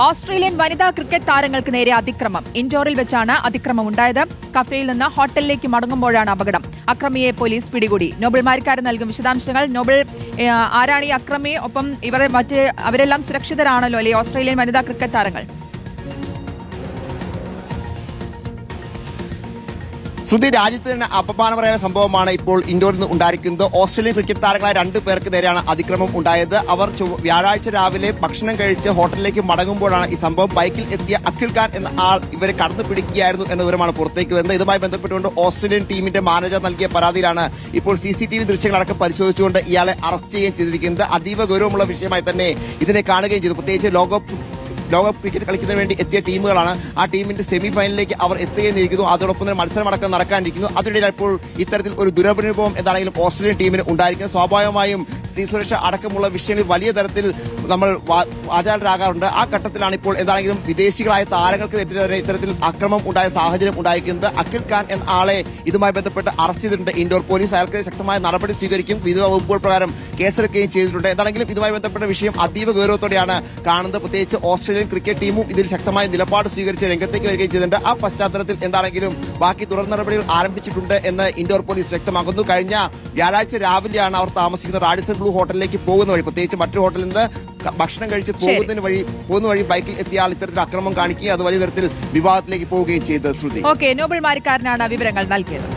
Australian വനിതാ cricket താരങ്ങൾക്ക് നേരെ അതിക്രമം. ഇൻഡോറിൽ വെച്ചാണ് അതിക്രമം ഉണ്ടായത് കഫേയിൽ നിന്ന് ഹോട്ടലിലേക്ക് മടങ്ങുമ്പോഴാണ് അപകടം. അക്രമിയെ പോലീസ് പിടികൂടി. മാരിക്കാരൻ നൽകും വിശദാംശങ്ങൾ. നോബിൾ ആരാണ് ഈ അക്രമി? ഒപ്പം ഇവരെ മറ്റ് അവരെല്ലാം സുരക്ഷിതരാണല്ലോ അല്ലെ? ഓസ്ട്രേലിയൻ വനിതാ ക്രിക്കറ്റ് താരങ്ങൾ. ശ്രുതി രാജ്യത്ത് തന്നെ അപമാനപരമായ സംഭവമാണ് ഇപ്പോൾ ഇൻഡോറിൽ നിന്ന് ഉണ്ടായിരിക്കുന്നത്. ഓസ്ട്രേലിയൻ ക്രിക്കറ്റ് താരങ്ങളായ രണ്ടു പേർക്ക് നേരെയാണ് അതിക്രമം ഉണ്ടായത്. അവർ വ്യാഴാഴ്ച രാവിലെ ഭക്ഷണം കഴിച്ച് ഹോട്ടലിലേക്ക് മടങ്ങുമ്പോഴാണ് ഈ സംഭവം. ബൈക്കിൽ എത്തിയ അഖിൽ ഖാൻ എന്ന ആൾ ഇവരെ കടന്നു പിടിക്കുകയായിരുന്നു എന്ന വിവരമാണ് പുറത്തേക്ക് വരുന്നത്. ഇതുമായി ബന്ധപ്പെട്ടുകൊണ്ട് ഓസ്ട്രേലിയൻ ടീമിന്റെ മാനേജർ നൽകിയ പരാതിയിലാണ് ഇപ്പോൾ സി സി ടി വി ദൃശ്യങ്ങളടക്കം പരിശോധിച്ചുകൊണ്ട് ഇയാളെ അറസ്റ്റ് ചെയ്യുകയും ചെയ്തിരിക്കുന്നത്. അതീവ ഗൗരവമുള്ള വിഷയമായി തന്നെ ഇതിനെ കാണുകയും ചെയ്തു. പ്രത്യേകിച്ച് ലോകകപ്പ് ലോകകപ്പ് ക്രിക്കറ്റ് കളിക്കുന്നതിന് വേണ്ടി എത്തിയ ടീമുകളാണ്. ആ ടീമിന്റെ സെമി ഫൈനലിലേക്ക് അവർ എത്തുകയെന്നിരിക്കുന്നു അതോടൊപ്പം തന്നെ മത്സരം അടക്കം നടക്കാനിരിക്കുന്നു. അതിനിടയിൽ ഇപ്പോൾ ഇത്തരത്തിൽ ഒരു ദുരനുഭവം എന്താണെങ്കിലും ഓസ്ട്രേലിയൻ ടീമിന് ഉണ്ടായിരിക്കുന്നത് സ്വാഭാവികമായും സ്ത്രീ സുരക്ഷ അടക്കമുള്ള വിഷയങ്ങളിൽ വലിയ തരത്തിൽ നമ്മൾ ആചാരരാകാറുണ്ട് ആ ഘട്ടത്തിലാണ് ഇപ്പോൾ എന്താണെങ്കിലും വിദേശികളായ താരങ്ങൾക്ക് എതിരെ ഇത്തരത്തിൽ അക്രമം ഉണ്ടായ സാഹചര്യം ഉണ്ടായിരിക്കുന്നത്. അഖിൽ ഖാൻ എന്ന ആളെ ഇതുമായി ബന്ധപ്പെട്ട് അറസ്റ്റ് ചെയ്തിട്ടുണ്ട്. ഇൻഡോർ പോലീസ് അയാൾക്ക് ശക്തമായ നടപടി സ്വീകരിക്കും. വിവിധ വകുപ്പുകൾ പ്രകാരം കേസെടുക്കുകയും ചെയ്തിട്ടുണ്ട്. എന്താണെങ്കിലും ഇതുമായി ബന്ധപ്പെട്ട വിഷയം അതീവ ഗൗരവത്തോടെയാണ് കാണുന്നത്. പ്രത്യേകിച്ച് ഓസ്ട്രേലിയൻ ക്രിക്കറ്റ് ടീമും ഇതിൽ ശക്തമായ നിലപാട് സ്വീകരിച്ച് രംഗത്തേക്ക് വരികയും ചെയ്തിട്ടുണ്ട്. ആ പശ്ചാത്തലത്തിൽ എന്താണെങ്കിലും ബാക്കി തുടർ നടപടികൾ ആരംഭിച്ചിട്ടുണ്ട് എന്ന് ഇൻഡോർ പോലീസ് വ്യക്തമാക്കുന്നു. കഴിഞ്ഞ വ്യാഴാഴ്ച രാവിലെയാണ് അവർ താമസിക്കുന്ന റാഡിസൺ ബ്ലൂ ഹോട്ടലിലേക്ക് പോകുന്ന വഴി പ്രത്യേകിച്ച് മറ്റു ഹോട്ടലിൽ നിന്ന് ഭക്ഷണം കഴിച്ച് പോകുന്നതിന് വഴി പോകുന്ന വഴി ബൈക്കിൽ എത്തിയ ആൾ ഇത്തരത്തിൽ അക്രമം കാണിക്കുകയും അത് വലിയ തരത്തിൽ വിവാദത്തിലേക്ക് പോവുകയും ചെയ്തത് ശ്രുതി. ഓക്കെ നോബൽ മാരിക്കാരനാണ് വിവരങ്ങൾ നൽകിയത്.